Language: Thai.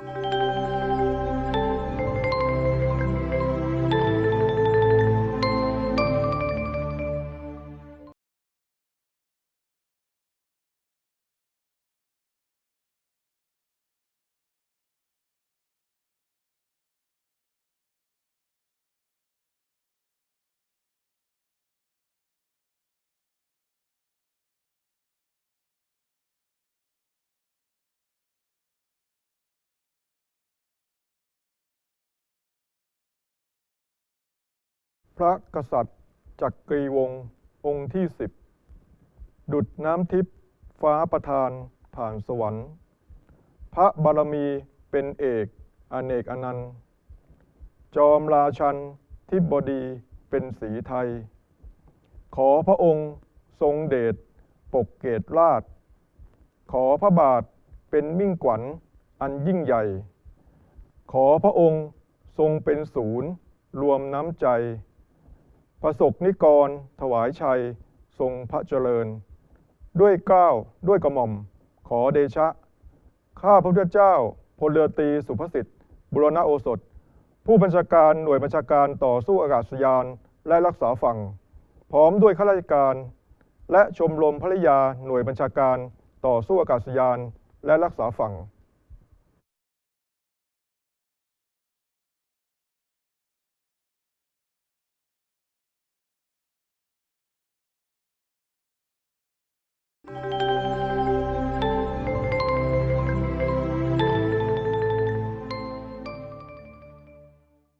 you พระกษัตริย์จักรีวงศ์องค์ที่สิบดุดน้ำทิพย์ฟ้าประทานผ่านสวรรค์ พระบารมีเป็นเอกอเนกอนันต์จอมราชันทิบดีเป็นสีไทย ขอพระองค์ทรงเดชปกเกตราช ขอพระบาทเป็นมิ่งขวัญอันยิ่งใหญ่ ขอพระองค์ทรงเป็นศูนย์รวมน้ำใจ ประสบนิกร ถวายชัย ทรงพระเจริญ ด้วยเกล้าวด้วยกระหม่อม ขอเดชะ ข้าพระพุทธเจ้าพลเรือตีสุภสิทธิ์ บุรณโอสถ ผู้บัญชาการหน่วยบัญชาการต่อสู้อากาศยานและรักษาฝั่ง พร้อมด้วยข้าราชการ และชมรมภริยาหน่วยบัญชาการต่อสู้อากาศยานและรักษาฝั่ง